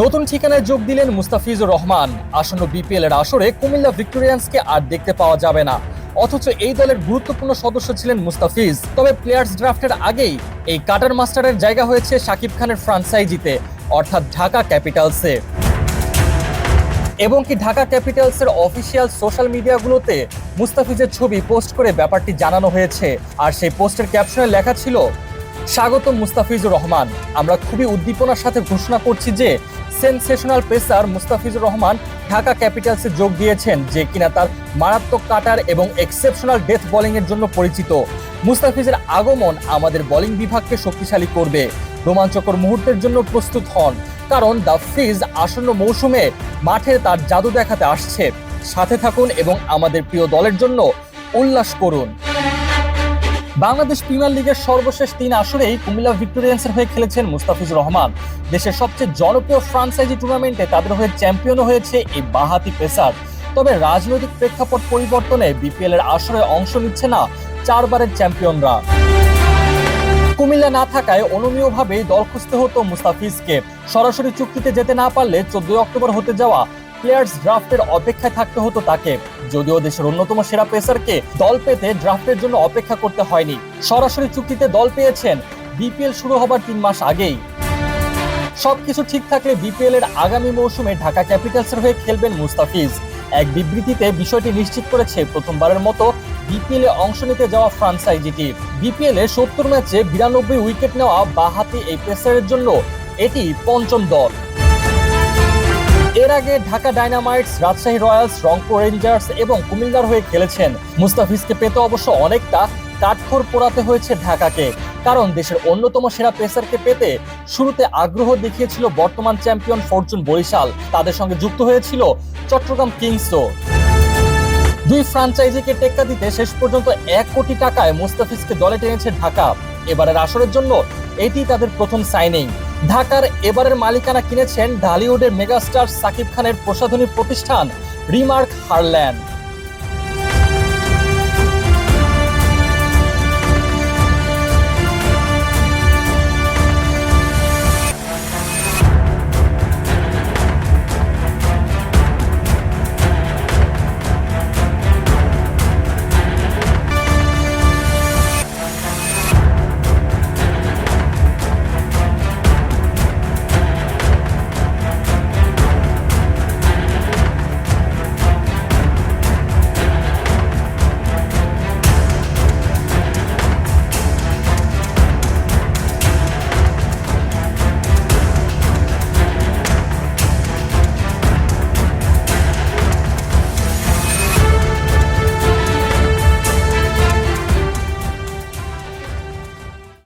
নতুন ঠিকানায় যোগ দিলেন মুস্তাফিজুর রহমান। আসন্ন বিপিএল এর আসরে কুমিল্লা ভিক্টোরিয়ান্সকে আর দেখতে পাওয়া যাবে না। অথচ এই দলের গুরুত্বপূর্ণ সদস্য ছিলেন মুস্তাফিজ। তবে প্লেয়ার্স ড্রাফটের আগেই এই কাটার মাস্টারের জায়গা হয়েছে শাকিব খানের ফ্রান্সাইজিতে অর্থাৎ ঢাকা ক্যাপিটালসে। এবং কি ঢাকা ক্যাপিটালসের অফিসিয়াল সোশ্যাল মিডিয়াগুলোতে মুস্তাফিজের ছবি পোস্ট করে ব্যাপারটি জানানো হয়েছে। আর সেই পোস্টের ক্যাপশনে লেখা ছিল স্বাগত মুস্তাফিজুর রহমান। আমরা খুবই উদ্দীপনার সাথে ঘোষণা করছি যে সেনসেশনাল পেসার মুস্তাফিজুর রহমান ঢাকা ক্যাপিটালসে যোগ দিয়েছেন, যে কিনা তার মারাত্মক কাটার এবং এক্সেপশনাল ডেথ বোলিং এর জন্য পরিচিত। মুস্তাফিজের আগমন আমাদের বোলিং বিভাগকে শক্তিশালী করবে। রোমাঞ্চকর মুহূর্তের জন্য প্রস্তুত হন, কারণ দ্য ফ্রিজ আসন্ন মৌসুমে মাঠে তার জাদু দেখাতে আসছে। সাথে থাকুন এবং আমাদের প্রিয় দলের জন্য উল্লাস করুন। বাংলাদেশ প্রিমিয়ার লিগের সর্বশেষ তিন আসরেই কুমিল্লা ভিক্টোরিয়ান্সের হয়ে খেলেছেন মুস্তাফিজুর রহমান। দেশের সবচেয়ে জনপ্রিয় ফ্রান্সাইজি টুর্নামেন্টে তাদের হয়ে চ্যাম্পিয়নও হয়েছে এই বাহাতি পেসার। তবে রাজনৈতিক প্রেক্ষাপট পরিবর্তনে বিপিএল এর আসরে অংশ নিচ্ছে না চারবারের চ্যাম্পিয়নরা। কুমিল্লা না থাকায় অনুমীয়ভাবেই দল খুঁজতে হতো মুস্তাফিজকে। সরাসরি চুক্তিতে যেতে না পারলে চোদ্দই অক্টোবর হতে যাওয়া প্লেয়ার্স ড্রাফটের অপেক্ষায় থাকতে হতো তাকে। যদিও দেশের অন্যতম সেরা পেসারকে দল পেতে ড্রাফটের জন্য অপেক্ষা করতে হয়নি। সরাসরি চুক্তিতে দল পেয়েছেন বিপিএল শুরু হবার তিন মাস আগেই। সবকিছু ঠিক থাকলে বিপিএল এর আগামী মৌসুমে ঢাকা ক্যাপিটালসের হয়ে খেলবেন মুস্তাফিজ। এক বিবৃতিতে বিষয়টি নিশ্চিত করেছে, প্রথমবারের মতো বিপিএল এ অংশ নিতে যাওয়া ফ্রান্সাইজিটি বিপিএল এ সত্তর ম্যাচে বিরানব্বই উইকেট নেওয়া বাহাতি এই পেসারের জন্য এটি পঞ্চম দল। এর আগে Dhaka Dynamites Rajshahi Royals, Rangpur Rangers এবং কুমিল্লার হয়ে খেলেছেন। মুস্তাফিজকে পেতে অবশ্য অনেকটা কাঠখোর পোড়াতে হয়েছে ঢাকাকে। কারণ দেশের অন্যতম সেরা পেসারকে পেতে শুরুতে আগ্রহ দেখিয়েছিল বর্তমান চ্যাম্পিয়ন ফরচুন বরিশাল। তাদের সঙ্গে যুক্ত হয়েছিল চট্টগ্রাম কিংসও। দুই ফ্রাঞ্চাইজিকে টেক্কা দিতে শেষ পর্যন্ত এক কোটি টাকায় মুস্তাফিজকে দলে টেনেছে ঢাকা। এবারের আসরের জন্য এটি তাদের প্রথম সাইনিং। ঢাকার এবারের মালিকানা কিনেছেন ঢালিউডের মেগাস্টার সাকিব খানের প্রসাধনী প্রতিষ্ঠান রিমার্ক হারল্যান্ড।